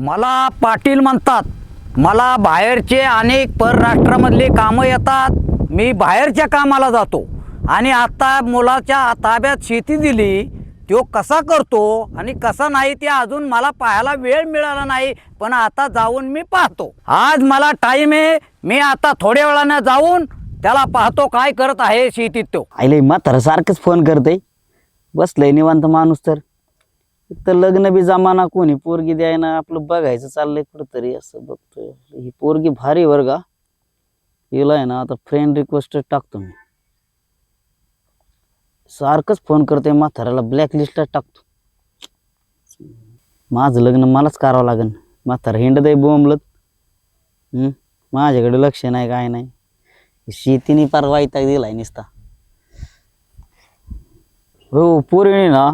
मला पाटील म्हणतात मला बाहेरचे अनेक परराष्ट्रामधले कामं येतात मी बाहेरच्या कामाला जातो. आणि आता मुलाच्या ताब्यात शेती दिली तो कसा करतो आणि कसा नाही ते अजून मला पाहायला वेळ मिळाला नाही पण आता जाऊन मी पाहतो. आज मला टाईम आहे मी आता थोड्या वेळानं जाऊन त्याला पाहतो काय करत आहे शेतीत तो. आईले म्हातारा सारखंच फोन करते बसलंय निवांत माणूस तर. तर लग्न बी जमाना कोणी पोरगी द्यायना आपलं बघायचं चाललंय कुठंतरी असं बघतो ही पोरगी भारी वर का? हिला आहे ना आता फ्रेंड रिक्वेस्ट टाकतो मी. सारखंच फोन करते म्हाताऱ्याला ब्लॅकलिस्टला टाकतो. माझं लग्न मलाच करावं लागेल. म्हातारा हिंडत आहे बोंबलत माझ्याकडे लक्ष नाही काय नाही. शेतीने पार वाईटाक दिलाय नुसता. हो पोरीने ना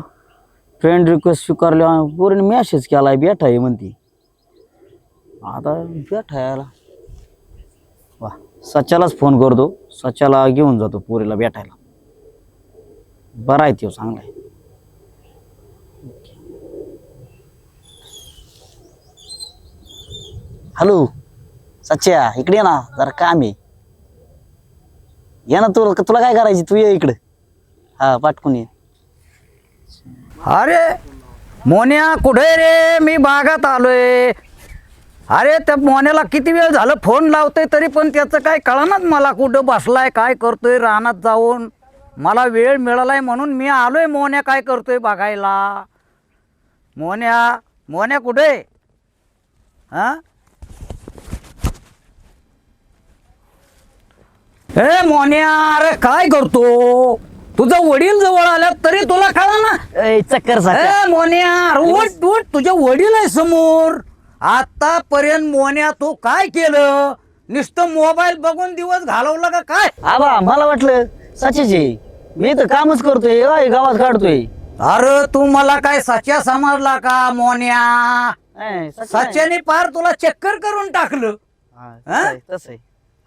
फ्रेंड रिक्वेस्ट स्वीकारली पोरीने मॅसेज आहे बेठा आहे म्हणती. आता बेठा यायला वा सच्यालाच फोन करतो. सच्याला घेऊन जातो पोरीला भेटायला. बरा आहे तो चांगला आहे. हॅलो सच्या इकडे ये ना जरा काम आहे. ये ना तुला तुला काय करायची? तू ये इकडे. हा पाठकून ये. अरे मोन्या कुठे रे? मी बागात आलोय. अरे त्या मोन्याला किती वेळ झालं फोन लावतोय तरी पण त्याचं काय कळनाच मला कुठं बसलाय काय करतोय रानात जाऊन. मला वेळ मिळालाय म्हणून मी आलोय मोन्या काय करतोय बघायला. मोन्या मोन्या कुठे? हा? ए मोन्या अरे काय करतो? तुझं वडील जवळ आल्यात तरी तुला कळा ना? ए, चक्कर ए मोन्या अरे उठ उठ तुझ्या वडील आहे समोर. आतापर्यंत मोन्या तू काय केलं? नुसतं मोबाईल बघून दिवस घालवला का काय? आबा मला वाटलं सचिचे मी तर कामच करतोय गावात काढतोय. अरे तू मला काय सच्या समजला का मोन्या? ए, सच्या नाही. सच्याने पार तुला चक्कर करून टाकलं. हा? तसं आहे, तसं आहे.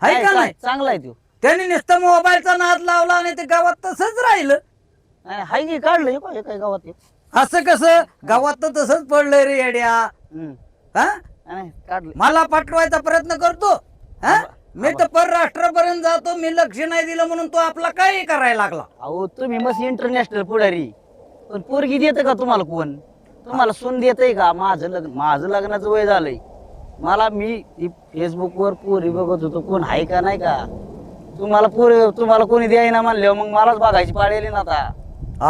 आहे का नाही? चांगला आहे तो. त्याने नुसतं मोबाईलचा नाद लावला आणि ते गावात तसंच राहिलं. हाय की काढलं हे काय गावात हे. असं कसं? गावात तर तसंच पडलंय रे येड्या. हम्म. हा? काढलं मला पाठवायचा प्रयत्न करतो. हा? मी तर परराष्ट्रापर्यंत जातो मी लक्ष नाही दिलं म्हणून तो आपला काही करायला लागला? अहो तुम्ही मस्त इंटरनॅशनल पुढारी. पण पोरगी देते का तुम्हाला कोण? तुम्हाला सून देते का? माझं लग्न माझं लग्नाचं वय झालंय. मला मी फेसबुकवर पोरी बघत होतो कोण आहे का नाही का? तुम्हाला पोरी तुम्हाला कोणी द्यायना म्हणल्यावर मग मलाच बघायची पाळलेली ना आता.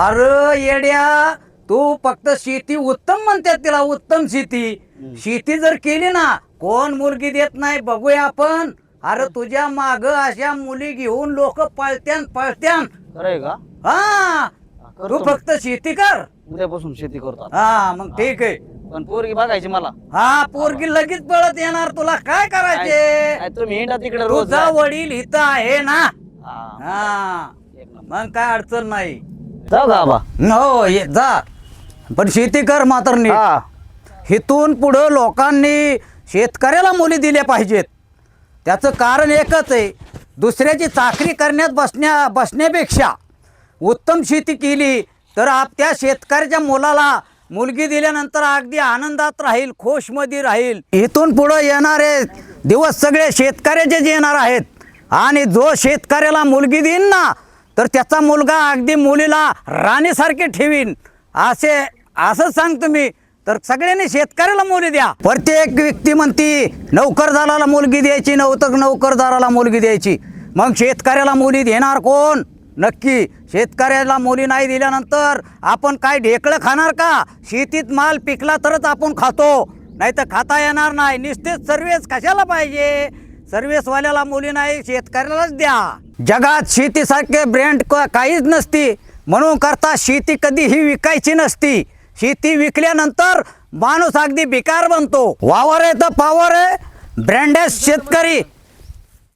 अरे येड्या तू फक्त शेती उत्तम म्हणतात तिला उत्तम शेती. शेती जर केली ना कोण मुलगी देत नाही बघूया आपण. अरे तुझ्या माग अशा मुली घेऊन लोक पळत्यान पळत्यान. खरंय का? हा. तू फक्त शेती कर. उद्यापासून शेती करतो आता. हा मग ठीक आहे. पण पोरगी बघायची मला. हा पोरगी लगेच पळत येणार. तुला काय करायचे? काय तुम्ही हिंडा तिकडे रोज तुझा वडील इथं आहे ना? हा, हा. एक नंबर. मग काय अडचण नाही. जाऊ का आबा हो ये जा. पण शेती कर मात्र नीट. हा. इथून पुढं लोकांनी शेतकऱ्याला मुली दिल्या पाहिजेत. त्याचं कारण एकच आहे. दुसऱ्याची चाकरी करण्यात बसण्या बसण्यापेक्षा उत्तम शेती केली तर आप त्या शेतकऱ्याच्या मुलाला मुलगी दिल्यानंतर अगदी आनंदात राहील खोशमध्ये राहील. इथून पुढं येणारे दिवस सगळे शेतकऱ्याचेच येणार आहेत. आणि जो शेतकऱ्याला मुलगी देईन ना तर त्याचा मुलगा अगदी मुलीला राणीसारखे ठेवीन. असे असंच सांगतो मी तर सगळ्यांनी शेतकऱ्याला मुली द्या. प्रत्येक व्यक्ती म्हणती नोकरदाराला मुलगी द्यायची नव्हतं नोकरदाराला मुलगी द्यायची. मग शेतकऱ्याला मुली देणार कोण? नक्की शेतकऱ्याला मुली नाही दिल्यानंतर आपण काय ढेकळं खाणार का? शेतीत माल पिकला तरच आपण खातो. नाही तर खाता येणार नाही. निश्चित सर्वेच कशाला पाहिजे? सर्व्हिसवाल्याला मुली नाही शेतकऱ्यालाच द्या. जगात शेतीसारखे ब्रँड काहीच नसती. म्हणून करता शेती कधीही विकायची नसती. शेती विकल्यानंतर माणूस अगदी बेकार बनतो. वावर आहे तर पावर आहे. ब्रँडेड शेतकरी.